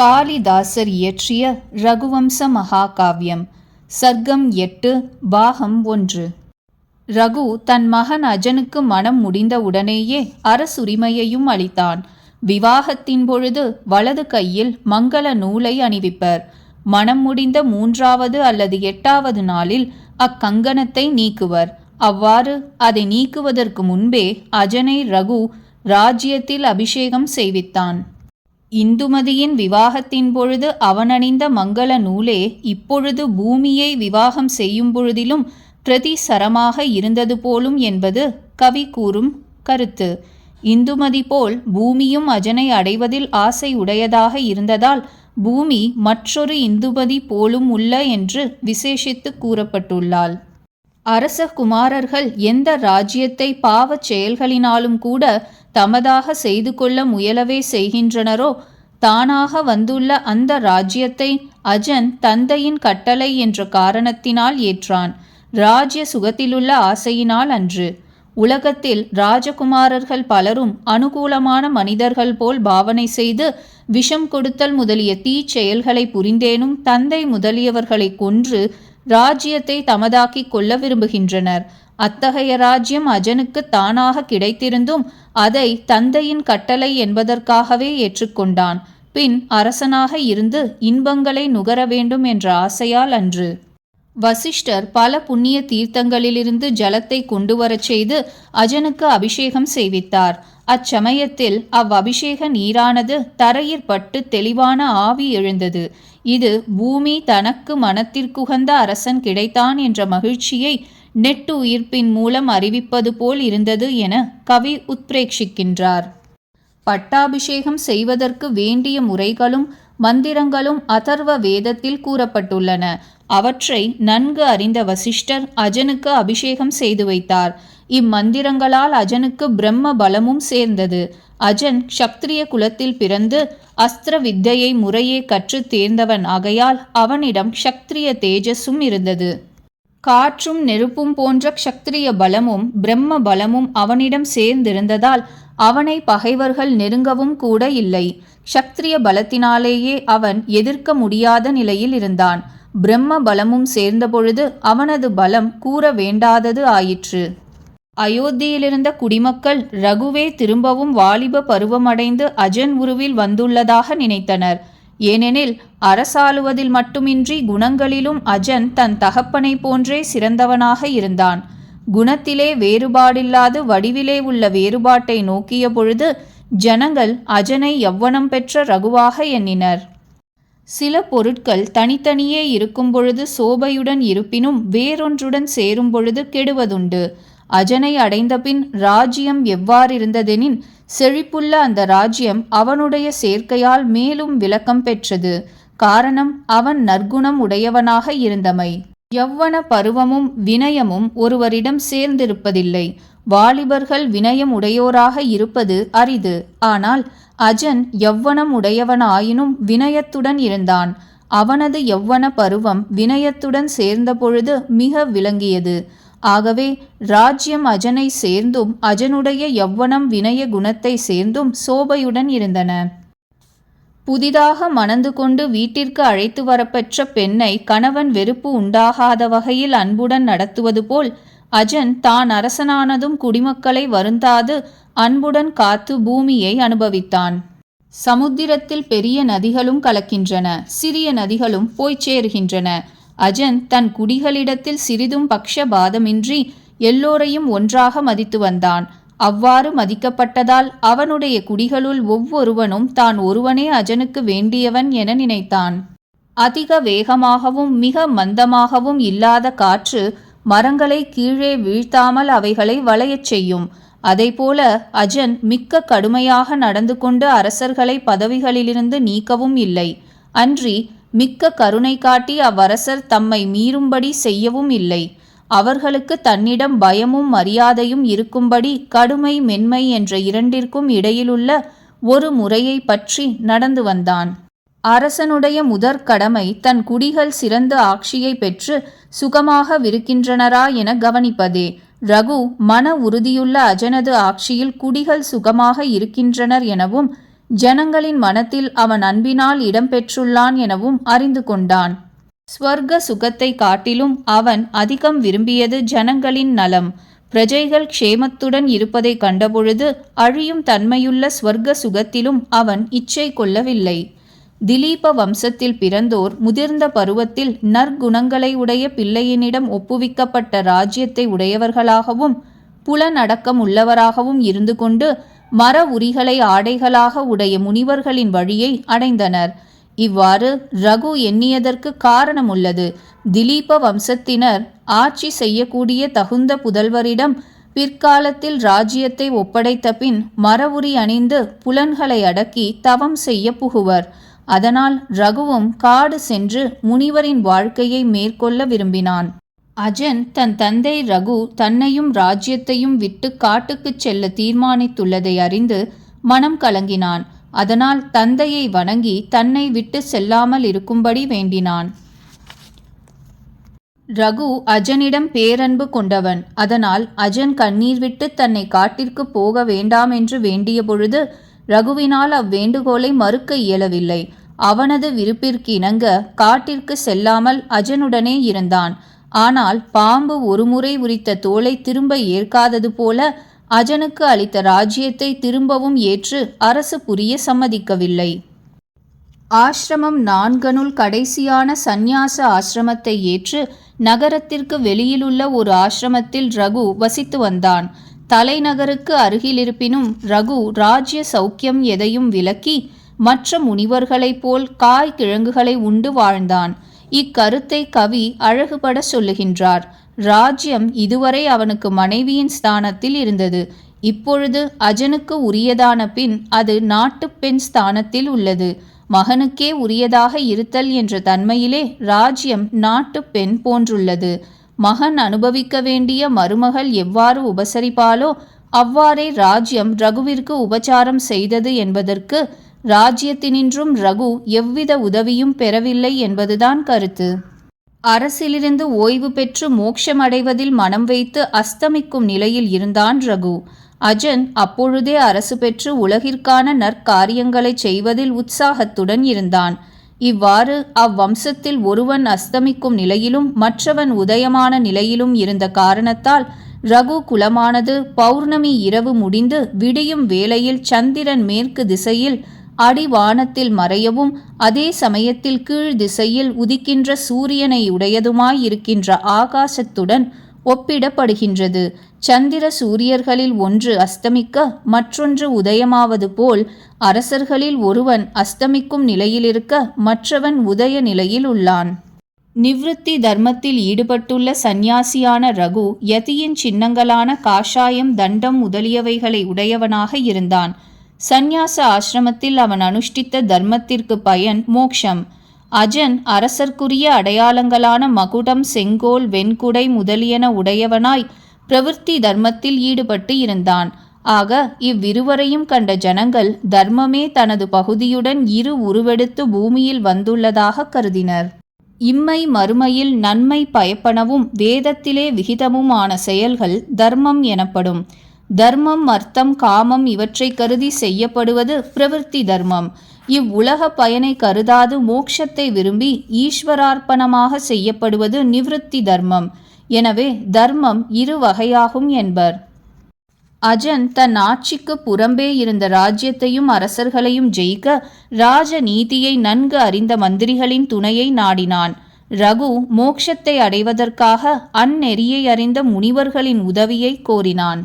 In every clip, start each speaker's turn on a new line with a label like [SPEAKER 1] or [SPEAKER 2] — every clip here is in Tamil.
[SPEAKER 1] காளிதாசர் இயற்றிய ரகுவம்ச மகாகாவியம் சர்க்கம் எட்டு பாகம் ஒன்று. ரகு தன் மகன் அஜனுக்கு மனம் முடிந்த உடனேயே அரசுரிமையையும் அளித்தான். விவாகத்தின் பொழுது வலது கையில் மங்கள நூலை அணிவிப்பர். மனம் முடிந்த மூன்றாவது அல்லது எட்டாவது நாளில் அக்கங்கணத்தை நீக்குவர். அவ்வாறு அதை நீக்குவதற்கு முன்பே அஜனை ரகு ராஜ்யத்தில் அபிஷேகம் செய்வித்தான். இந்துமதியின் விவாகத்தின் பொழுது அவனணிந்த மங்கள நூலே இப்பொழுது பூமியை விவாகம் செய்யும் பொழுதிலும் பிரதிசரமாக இருந்தது போலும் என்பது கவி கூறும் கருத்து. இந்துமதி போல் பூமியும் அஜனை அடைவதில் ஆசை உடையதாக இருந்ததால் பூமி மற்றொரு இந்துமதி போலும் உள்ள என்று விசேஷித்து கூறப்பட்டுள்ளாள். அரச குமாரர்கள் எந்த ராஜ்யத்தை பாவச் செயல்களினாலும் கூட தமதாக செய்து கொள்ள முயலவே செய்கின்றனரோ தானாக வந்துள்ள அந்த ராஜ்யத்தை அஜன் தந்தையின் கட்டளை என்ற காரணத்தினால் ஏற்றான். ராஜ்ய சுகத்திலுள்ள ஆசையினால் அன்று. உலகத்தில் ராஜகுமாரர்கள் பலரும் அனுகூலமான மனிதர்கள் போல் பாவனை செய்து விஷம் கொடுத்தல் முதலிய தீ செயல்களை புரிந்தேனும் தந்தை முதலியவர்களை கொன்று ராஜ்யத்தை தமதாக்கிக் கொள்ள விரும்புகின்றனர். அத்தகைய ராஜ்யம் அஜனுக்கு தானாக கிடைத்திருந்தும் அதை தந்தையின் கட்டளை என்பதற்காகவே ஏற்றுக்கொண்டான். பின் அரசனாக இருந்து இன்பங்களை நுகர வேண்டும் என்ற ஆசையால் அன்று வசிஷ்டர் பல புண்ணிய தீர்த்தங்களிலிருந்து ஜலத்தை கொண்டு வரச் செய்து அஜனுக்கு அபிஷேகம் செய்வித்தார். அச்சமயத்தில் அவ்வபிஷேக நீரானது தரையிற்பட்டு தெளிவான ஆவி எழுந்தது. இது பூமி தனக்கு மனத்திற்குகந்த அரசன் கிடைத்தான் என்ற மகிழ்ச்சியை நெட்டு உயிர்ப்பின் மூலம் அறிவிப்பது போல் இருந்தது என கவி உத்பிரேட்சிக்கின்றார் பட்டாபிஷேகம் செய்வதற்கு வேண்டிய முறைகளும் மந்திரங்களும் அதர்வ வேதத்தில் கூறப்பட்டுள்ளன. அவற்றை நன்கு அறிந்த வசிஷ்டர் அஜனுக்கு அபிஷேகம் செய்து வைத்தார். இம்மந்திரங்களால் அஜனுக்கு பிரம்ம பலமும் சேர்ந்தது. அஜன் க்ஷத்ரிய குலத்தில் பிறந்து அஸ்திர வித்தையை முறையே கற்று தேர்ந்தவன் ஆகையால் அவனிடம் க்ஷத்ரிய தேஜஸும் இருந்தது. காற்றும் நெருப்பும் போன்ற க்ஷத்ரிய பலமும் பிரம்ம பலமும் அவனிடம் சேர்ந்திருந்ததால் அவனை பகைவர்கள் நெருங்கவும் கூட இல்லை. க்ஷத்ரிய பலத்தினாலேயே அவன் எதிர்க்க முடியாத நிலையில் இருந்தான். பிரம்ம பலமும் சேர்ந்தபொழுது அவனது பலம் கூற வேண்டாதது ஆயிற்று. அயோத்தியிலிருந்த குடிமக்கள் ரகுவே திரும்பவும் வாலிப பருவமடைந்து அஜன் உருவில் வந்துள்ளதாக நினைத்தனர். ஏனெனில் அரசாளுவதில் மட்டுமின்றி குணங்களிலும் அஜன் தன் தகப்பனை போன்றே சிறந்தவனாக இருந்தான். குணத்திலே வேறுபாடில்லாது வடிவிலே உள்ள வேறுபாட்டை நோக்கிய பொழுது ஜனங்கள் அஜனை எவ்வனம் பெற்ற ரகுவாக எண்ணினர். சில பொருட்கள் தனித்தனியே இருக்கும் பொழுது சோபையுடன் இருப்பினும் வேறொன்றுடன் சேரும் பொழுது கெடுவதுண்டு. அஜனை அடைந்தபின் ராஜ்யம் எவ்வாறிருந்ததெனின் செழிப்புள்ள அந்த ராஜ்யம் அவனுடைய சேர்க்கையால் மேலும் விளக்கம் பெற்றது. காரணம் அவன் நற்குணம் உடையவனாக இருந்தமை. யவ்வன பருவமும் வினயமும் ஒருவரிடம் சேர்ந்திருப்பதில்லை. வாலிபர்கள் வினயம் உடையோராக இருப்பது அரிது. ஆனால் அஜன் யவ்வனம் உடையவனாயினும் வினயத்துடன் இருந்தான். அவனது யவ்வன பருவம் வினயத்துடன் சேர்ந்தபொழுது மிக விளங்கியது. ஆகவே ராஜ்யம் அஜனை சேர்ந்தும் அஜனுடைய யவ்வனம் வினய குணத்தை சேர்ந்தும் சோபையுடன் இருந்தன. புதிதாக மணந்து கொண்டு வீட்டிற்கு அழைத்து வரப்பெற்ற பெண்ணை கணவன் வெறுப்பு உண்டாகாத வகையில் அன்புடன் நடத்துவது போல் அஜன் தான் அரசனானதும் குடிமக்களை வருந்தாது அன்புடன் காத்து பூமியை அனுபவித்தான். சமுத்திரத்தில் பெரிய நதிகளும் கலக்கின்றன சிறிய நதிகளும் போய்ச் சேர்கின்றன. அஜன் தன் குடிகளிடத்தில் சிறிதும் பக்ஷபாதமின்றி எல்லோரையும் ஒன்றாக மதித்து வந்தான். அவ்வாறு மதிக்கப்பட்டதால் அவனுடைய குடிகளுள் ஒவ்வொருவனும் தான் ஒருவனே அஜனுக்கு வேண்டியவன் என நினைத்தான். அதிக வேகமாகவும் மிக மந்தமாகவும் இல்லாத காற்று மரங்களை கீழே வீழ்த்தாமல் அவைகளை வளையச் செய்யும். அதைபோல அஜன் மிக்க கடுமையாக நடந்து கொண்டு அரசர்களை பதவிகளிலிருந்து நீக்கவும் இல்லை. அன்றி மிக்க கருணை காட்டி அவ்வரசர் தம்மை மீறும்படி செய்யவும் இல்லை. அவர்களுக்கு தன்னிடம் பயமும் மரியாதையும் இருக்கும்படி கடுமை மென்மை என்ற இரண்டிற்கும் இடையிலுள்ள ஒரு முறையை பற்றி நடந்து வந்தான். அரசனுடைய முதற் கடமை தன் குடிகள் சிறந்த ஆட்சியை பெற்று சுகமாக விருக்கின்றனரா என கவனிப்பதே. ரகு மன உறுதியுள்ள அஜனது ஆட்சியில் குடிகள் சுகமாக இருக்கின்றனர் எனவும் ஜனங்களின் மனத்தில் அவன் அன்பினால் இடம்பெற்றுள்ளான் எனவும் அறிந்து கொண்டான். ஸ்வர்க்க சுகத்தை காட்டிலும் அவன் அதிகம் விரும்பியது ஜனங்களின் நலம். பிரஜைகள் க்ஷேமத்துடன் இருப்பதை கண்டபொழுது அழியும் தன்மையுள்ள ஸ்வர்க்க சுகத்திலும் அவன் இச்சை கொள்ளவில்லை. திலீப வம்சத்தில் பிறந்தோர் முதிர்ந்த பருவத்தில் நற்குணங்களை உடைய பிள்ளையினிடம் ஒப்புவிக்கப்பட்ட ராஜ்யத்தை உடையவர்களாகவும் புலனடக்கம் உள்ளவராகவும் இருந்து கொண்டு மர உரிகளை ஆடைகளாக உடைய முனிவர்களின் வழியை அடைந்தனர். இவ்வாறு ரகு எண்ணியதற்கு காரணம் உள்ளது திலீப வம்சத்தினர் ஆட்சி செய்யக்கூடிய தகுந்த புதல்வரிடம் பிற்காலத்தில் ராஜ்யத்தை ஒப்படைத்த பின் மரவுரி அணிந்து புலன்களை அடக்கி தவம் செய்ய புகுவர். அதனால் ரகுவும் காடு சென்று முனிவரின் வாழ்க்கையை மேற்கொள்ள விரும்பினான். அஜன் தன் தந்தை ரகு தன்னையும் ராஜ்யத்தையும் விட்டு காட்டுக்குச் செல்ல தீர்மானித்துள்ளதை அறிந்து மனம் கலங்கினான். அதனால் தந்தையை வணங்கி தன்னை விட்டு செல்லாமல் இருக்கும்படி வேண்டினான். ரகு அஜனிடம் பேரன்பு கொண்டவன். அதனால் அஜன் கண்ணீர் விட்டு தன்னை காட்டிற்கு போக வேண்டாம் என்று வேண்டிய பொழுது ரகுவினால் அவ்வேண்டுகோளை மறுக்க இயலவில்லை. அவனது விருப்பிற்கு இணங்க காட்டிற்கு செல்லாமல் அஜனுடனே இருந்தான். ஆனால் பாம்பு ஒருமுறை உரித்த தோலை திரும்ப ஏற்காதது போல அஜனுக்கு அளித்த ராஜ்யத்தை திரும்பவும் ஏற்று அரசு புரிய சம்மதிக்கவில்லை. ஆசிரமம் நான்கனுள் கடைசியான சந்நியாச ஆசிரமத்தை ஏற்று நகரத்திற்கு வெளியிலுள்ள ஒரு ஆசிரமத்தில் ரகு வசித்து வந்தான். தலைநகருக்கு அருகிலிருப்பினும் ரகு ராஜ்ய சௌக்கியம் எதையும் விலக்கி மற்ற முனிவர்களைப் போல் காய் கிழங்குகளை உண்டு வாழ்ந்தான். இக்கருத்தை கவி அழகுபட சொல்லுகின்றார். ராஜ்யம் இதுவரை அவனுக்கு மனைவியின் ஸ்தானத்தில் இருந்தது. இப்பொழுது அஜனுக்கு உரியதான பின் அது நாட்டுப்பெண் ஸ்தானத்தில் உள்ளது. மகனுக்கே உரியதாக இருத்தல் என்ற தன்மையிலே ராஜ்யம் நாட்டு பெண் போன்றுள்ளது. மகன் அனுபவிக்க வேண்டிய மருமகள் எவ்வாறு உபசரிப்பாலோ அவ்வாறே ராஜ்யம் ரகுவிற்கு உபச்சாரம் செய்தது என்பதற்கு ராஜ்யத்தினின்றும் ரகு எவ்வித உதவியும் பெறவில்லை என்பதுதான் கருத்து. அரசிலிருந்து ஓய்வு பெற்று மோட்சமடைவதில் மனம் வைத்து அஸ்தமிக்கும் நிலையில் இருந்தான் ரகு. அஜன் அப்பொழுதே அரசு பெற்று உலகிற்கான நற்காரியங்களை செய்வதில் உற்சாகத்துடன் இருந்தான். இவ்வாறு அவ்வம்சத்தில் ஒருவன் அஸ்தமிக்கும் நிலையிலும் மற்றவன் உதயமான நிலையிலும் இருந்த காரணத்தால் ரகு குலமானது பௌர்ணமி இரவு முடிந்து விடியும் வேளையில் சந்திரன் மேற்கு திசையில் அடிவானத்தில் மறையவும் அதே சமயத்தில் கீழ் திசையில் உதிக்கின்ற சூரியனை உடையதுமாயிருக்கின்ற ஆகாசத்துடன் ஒப்பிடப்படுகின்றது. சந்திர சூரியர்களில் ஒன்று அஸ்தமிக்க மற்றொன்று உதயமாவது போல் அரசர்களில் ஒருவன் அஸ்தமிக்கும் நிலையிலிருக்க மற்றவன் உதய நிலையில் உள்ளான். நிவிருத்தி தர்மத்தில் ஈடுபட்டுள்ள சந்நியாசியான ரகு யதியின் சின்னங்களான காஷாயம் தண்டம் முதலியவைகளை உடையவனாக இருந்தான். சந்நியாச ஆசிரமத்தில் அவன் அனுஷ்டித்த தர்மத்திற்கு பயன் மோக்ஷம். அஜன் அரசர்க்குரிய அடையாளங்களான மகுடம் செங்கோல் வெண்குடை முதலியன உடையவனாய் பிரவிற்த்தி தர்மத்தில் ஈடுபட்டு இருந்தான். ஆக இவ்விருவரையும் கண்ட ஜனங்கள் தர்மமே தனது பகுதியுடன் இரு உருவெடுத்து பூமியில் வந்துள்ளதாக கருதினர். இம்மை மறுமையில் நன்மை பயப்பனவும் வேதத்திலே விகிதமுமான செயல்கள் தர்மம் எனப்படும். தர்மம் அர்த்தம் காமம் இவற்றை கருதி செய்யப்படுவது பிரவிற்த்தி தர்மம். இவ்வுலக பயனை கருதாது மோட்சத்தை விரும்பி ஈஸ்வரார்ப்பணமாக செய்யப்படுவது நிவிருத்தி தர்மம். எனவே தர்மம் இரு வகையாகும் என்பர். அஜன் தன் ஆட்சிக்கு புறம்பே இருந்த ராஜ்யத்தையும் அரசர்களையும் ஜெயிக்க ராஜ நீதியை நன்கு அறிந்த மந்திரிகளின் துணையை நாடினான். ரகு மோக்ஷத்தை அடைவதற்காக அந்நெறியை அறிந்த முனிவர்களின் உதவியை கோரினான்.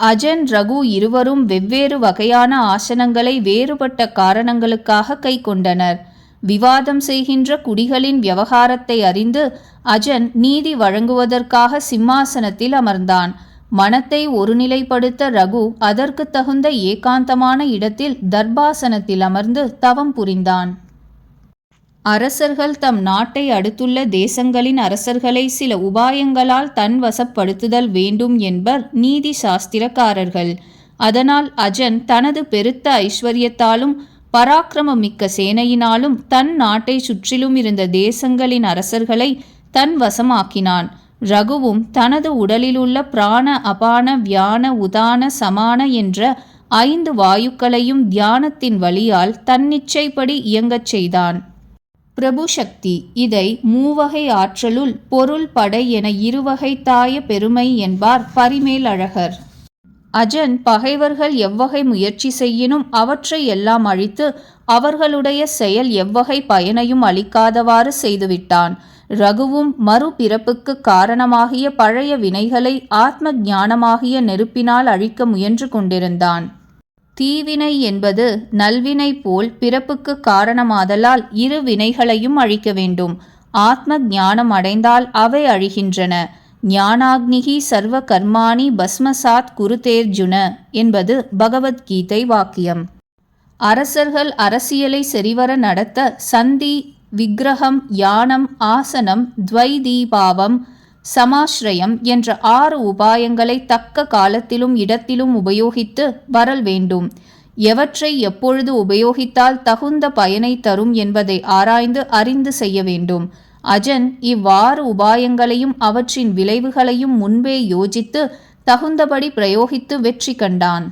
[SPEAKER 1] அஜன் ரகு இருவரும் வெவ்வேறு வகையான ஆசனங்களை வேறுபட்ட காரணங்களுக்காக கை கொண்டனர். விவாதம் செய்கின்ற குடிகளின் விவகாரத்தை அறிந்து அஜன் நீதி வழங்குவதற்காக சிம்மாசனத்தில் அமர்ந்தான். மனத்தை ஒருநிலைப்படுத்த ரகு அதற்கு தகுந்த ஏகாந்தமான இடத்தில் தர்பாசனத்தில் அமர்ந்து தவம் புரிந்தான். அரசர்கள் தம் நாட்டை அடுத்துள்ள தேசங்களின் அரசர்களை சில உபாயங்களால் தன் வசப்படுத்துதல் வேண்டும் என்பர் நீதி சாஸ்திரக்காரர்கள். அதனால் அஜன் தனது பெருத்த ஐஸ்வர்யத்தாலும் பராக்கிரமமிக்க சேனையினாலும் தன் நாட்டை சுற்றிலும் இருந்த தேசங்களின் அரசர்களை தன் வசமாக்கினான். ரகுவும் தனது உடலிலுள்ள பிராண அபான வியான உதான சமான என்ற ஐந்து வாயுக்களையும் தியானத்தின் வழியால் தன்னிச்சைப்படி இயங்கச் செய்தான். பிரபு சக்தி இதை மூவகை ஆற்றலுள் பொருள் படை என இருவகை தாய பெருமை என்பார் பரிமேல் அழகர் அஜன் பகைவர்கள் எவ்வகை முயற்சி செய்யினும் அவற்றை எல்லாம் அழித்து அவர்களுடைய செயல் எவ்வகை பயனையும் அளிக்காதவாறு செய்துவிட்டான். ரகுவும் மறுபிறப்புக்கு காரணமாகிய பழைய வினைகளை ஆத்ம ஞானமாகிய நெருப்பினால் அழிக்க முயன்று கொண்டிருந்தான். தீவினை என்பது நல்வினை போல் பிறப்புக்கு காரணமாதலால் இரு வினைகளையும் அழிக்க வேண்டும். ஆத்ம ஞானம் அடைந்தால் அவை அழிகின்றன. ஞானாக்னிகி சர்வ கர்மாணி பஸ்மசாத் குருதேர்ஜுன என்பது பகவத்கீதை வாக்கியம். அரசர்கள் அரசியலை சரிவர நடத்த சந்தி விக்கிரகம் யானம் ஆசனம் துவைதீபாவம் சமாஸ்ரயம் என்ற ஆறு உபாயங்களை தக்க காலத்திலும் இடத்திலும் உபயோகித்து வரல் வேண்டும். எவற்றை எப்பொழுது உபயோகித்தால் தகுந்த பயனை தரும் என்பதை ஆராய்ந்து அறிந்து செய்ய வேண்டும். அஜன் இவ்வாறு உபாயங்களையும் அவற்றின் விளைவுகளையும் முன்பே யோசித்து தகுந்தபடி பிரயோகித்து வெற்றி கண்டான்.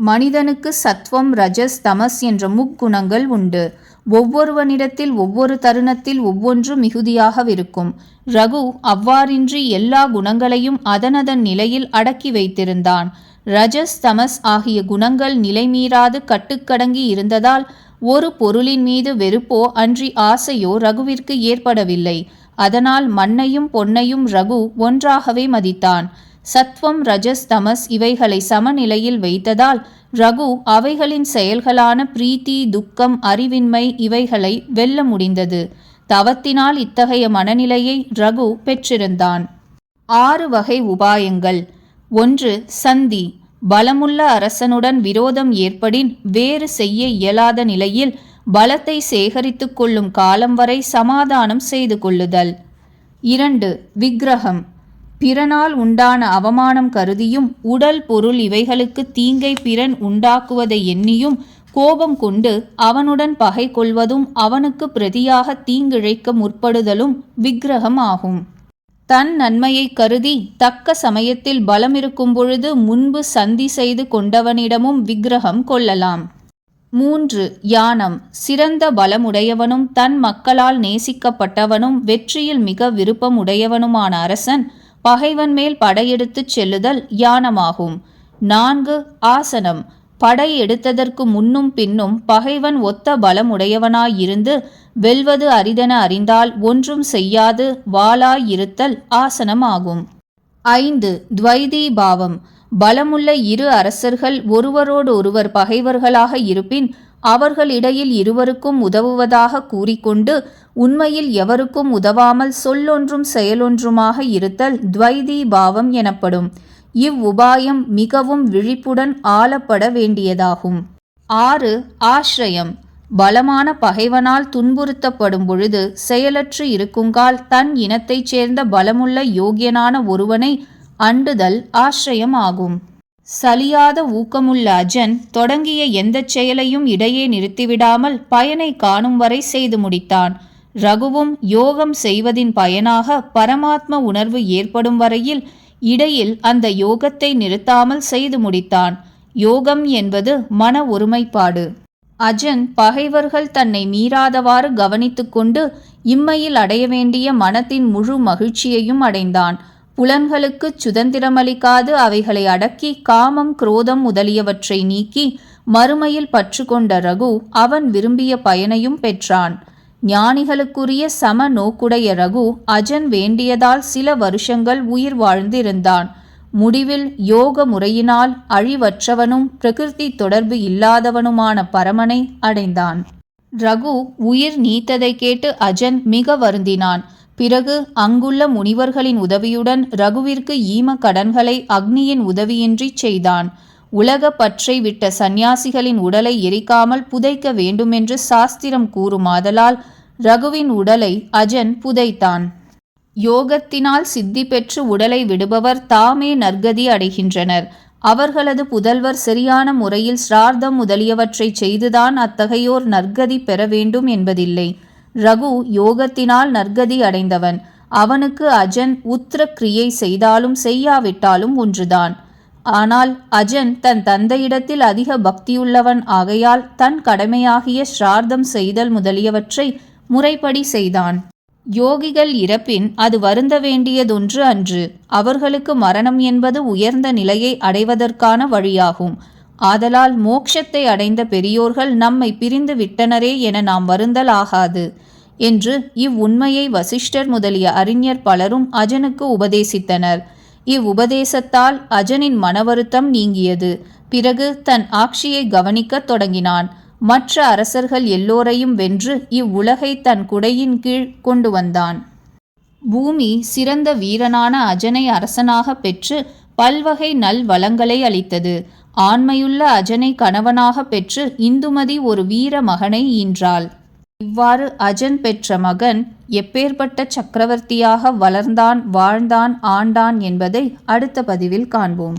[SPEAKER 1] மனிதனுக்கு சத்வம் ரஜஸ் தமஸ் என்ற முக்குணங்கள் உண்டு. ஒவ்வொருவனிடத்தில் ஒவ்வொரு தருணத்தில் ஒவ்வொன்று மிகுதியாகவிருக்கும். ரகு அவ்வாறின்றி எல்லா குணங்களையும் அதனதன் நிலையில் அடக்கி வைத்திருந்தான். ரஜஸ் தமஸ் ஆகிய குணங்கள் நிலைமீறாது கட்டுக்கடங்கி இருந்ததால் ஒரு பொருளின் மீது வெறுப்போ அன்றி ஆசையோ ரகுவிற்கு ஏற்படவில்லை. அதனால் மண்ணையும் பொன்னையும் ரகு ஒன்றாகவே மதித்தான். சத்வம் ரஜஸ் தமஸ் இவைகளை சமநிலையில் வைத்ததால் ரகு அவைகளின் செயல்களான பிரீத்தி துக்கம் அறிவின்மை இவைகளை வெல்ல முடிந்தது. தவத்தினால் இத்தகைய மனநிலையை ரகு பெற்றிருந்தான். ஆறு வகை உபாயங்கள். ஒன்று சந்தி. பலமுள்ள அரசனுடன் விரோதம் ஏற்படின் வேறு செய்ய இயலாத நிலையில் பலத்தை சேகரித்து கொள்ளும் காலம் வரை சமாதானம் செய்து கொள்ளுதல். இரண்டு விக்கிரகம். பிறனால் உண்டான அவமானம் கருதியும் உடல் பொருள் இவைகளுக்கு தீங்கை பிறன் உண்டாக்குவதை எண்ணியும் கோபம் கொண்டு அவனுடன் பகை கொள்வதும் அவனுக்கு பிரதியாக தீங்கிழைக்க முற்படுதலும் விக்கிரகம் ஆகும். தன் நன்மையை கருதி தக்க சமயத்தில் பலமிருக்கும் பொழுது முன்பு சந்தி செய்து கொண்டவனிடமும் விக்கிரகம் கொள்ளலாம். மூன்று யானம். சிறந்த பலமுடையவனும் தன் மக்களால் நேசிக்கப்பட்டவனும் வெற்றியில் மிக விருப்பம் உடையவனுமான அரசன் பகைவன் மேல் படையெடுத்துச் செல்லுதல் யானமாகும். நான்கு ஆசனம். படை எடுத்ததற்கு முன்னும் பின்னும் பகைவன் ஒத்த பலமுடையவனாயிருந்து வெல்வது அரிதென அறிந்தால் ஒன்றும் செய்யாது வாளாயிருத்தல் ஆசனமாகும். ஐந்து துவைதி பாவம். பலமுள்ள இரு அரசர்கள் ஒருவரோடு ஒருவர் பகைவர்களாக இருப்பின் அவர்களிடையில் இருவருக்கும் உதவுவதாக கூறிக்கொண்டு உண்மையில் எவருக்கும் உதவாமல் சொல்லொன்றும் செயலொன்றுமாக இருத்தல் துவைதி பாவம் எனப்படும். இவ்வுபாயம் மிகவும் விழிப்புடன் ஆளப்பட வேண்டியதாகும். ஆறு ஆශ්‍රயம் பலமான பகைவனால் துன்புறுத்தப்படும் பொழுது செயலற்று இருக்குங்கால் தன் இனத்தைச் சேர்ந்த பலமுள்ள யோகியனான ஒருவனை அண்டுதல் ஆශ්‍රயம் ஆகும். சலியாத ஊக்கமுள்ள அஜன் தொடங்கிய எந்தச் செயலையும் இடையே நிறுத்திவிடாமல் பயனை காணும் வரை செய்து முடித்தான். ரகுவும் யோகம் செய்வதின் பயனாக பரமாத்ம உணர்வு ஏற்படும் வரையில் இடையில் அந்த யோகத்தை நிறுத்தாமல் செய்து முடித்தான். யோகம் என்பது மன ஒருமைப்பாடு. அஜன் பகைவர்கள் தன்னை மீறாதவாறு கவனித்துக்கொண்டு இம்மையில் அடைய வேண்டிய மனத்தின் முழு மகிழ்ச்சியையும் அடைந்தான். புலன்களுக்குச் சுதந்திரமளிக்காது அவைகளை அடக்கி காமம் குரோதம் முதலியவற்றை நீக்கி மறுமையில் பற்று கொண்ட ரகு அவன் விரும்பிய பயனையும் பெற்றான். ஞானிகளுக்குரிய சம நோக்குடைய ரகு அஜன் வேண்டியதால் சில வருஷங்கள் உயிர் வாழ்ந்திருந்தான். முடிவில் யோக முறையினால் அழிவற்றவனும் பிரகிருதி தொடர்பு இல்லாதவனுமான பரமனை அடைந்தான். ரகு உயிர் நீத்ததை கேட்டு அஜன் மிக வருந்தினான். பிறகு அங்குள்ள முனிவர்களின் உதவியுடன் ரகுவிற்கு ஈம கடன்களை அக்னியின் உதவியின்றி செய்தான். உலக பற்றை விட்ட சந்நியாசிகளின் உடலை எரிக்காமல் புதைக்க வேண்டுமென்று சாஸ்திரம் கூறுமாதலால் ரகுவின் உடலை அஜன் புதைத்தான். யோகத்தினால் சித்தி பெற்று உடலை விடுபவர் தாமே நற்கதி அடைகின்றனர். அவர்களது புதல்வர் சரியான முறையில் சிரார்த்தம் முதலியவற்றை செய்துதான் அத்தகையோர் நற்கதி பெற வேண்டும் என்பதில்லை. ரகு யோகத்தினால் நற்கதி அடைந்தவன். அவனுக்கு அஜன் உத்திர கிரியை செய்தாலும் செய்யாவிட்டாலும் ஒன்றுதான். ஆனால் அஜன் தன் தந்தையிடத்தில் அதிக பக்தியுள்ளவன் ஆகையால் தன் கடமையாகிய ஸ்ரார்த்தம் செய்தல் முதலியவற்றை முறைப்படி செய்தான். யோகிகள் இறப்பின் அது வருந்த வேண்டியதொன்று அன்று. அவர்களுக்கு மரணம் என்பது உயர்ந்த நிலையை அடைவதற்கான வழியாகும். ஆதலால் மோட்சத்தை அடைந்த பெரியோர்கள் நம்மை பிரிந்து விட்டனரே என நாம் வருந்தல் ஆகாது என்று இவ்வுண்மையை வசிஷ்டர் முதலிய அறிஞர் பலரும் அஜனுக்கு உபதேசித்தனர். இவ்வுபதேசத்தால் அஜனின் மனவருத்தம் நீங்கியது. பிறகு தன் ஆட்சியை கவனிக்கத் தொடங்கினான். மற்ற அரசர்கள் எல்லோரையும் வென்று இவ்வுலகை தன் குடையின் கீழ் கொண்டு வந்தான். பூமி சிறந்த வீரனான அஜனை அரசனாக பெற்று பல்வகை நல் வளங்களை அளித்தது. ஆண்மையுள்ள அஜனை கணவனாக பெற்று இந்துமதி ஒரு வீர மகனை ஈன்றாள். இவ்வாறு அஜன் பெற்ற மகன் எப்பேற்பட்ட சக்கரவர்த்தியாக வளர்ந்தான் வாழ்ந்தான் ஆண்டான் என்பதை அடுத்த பதிவில் காண்போம்.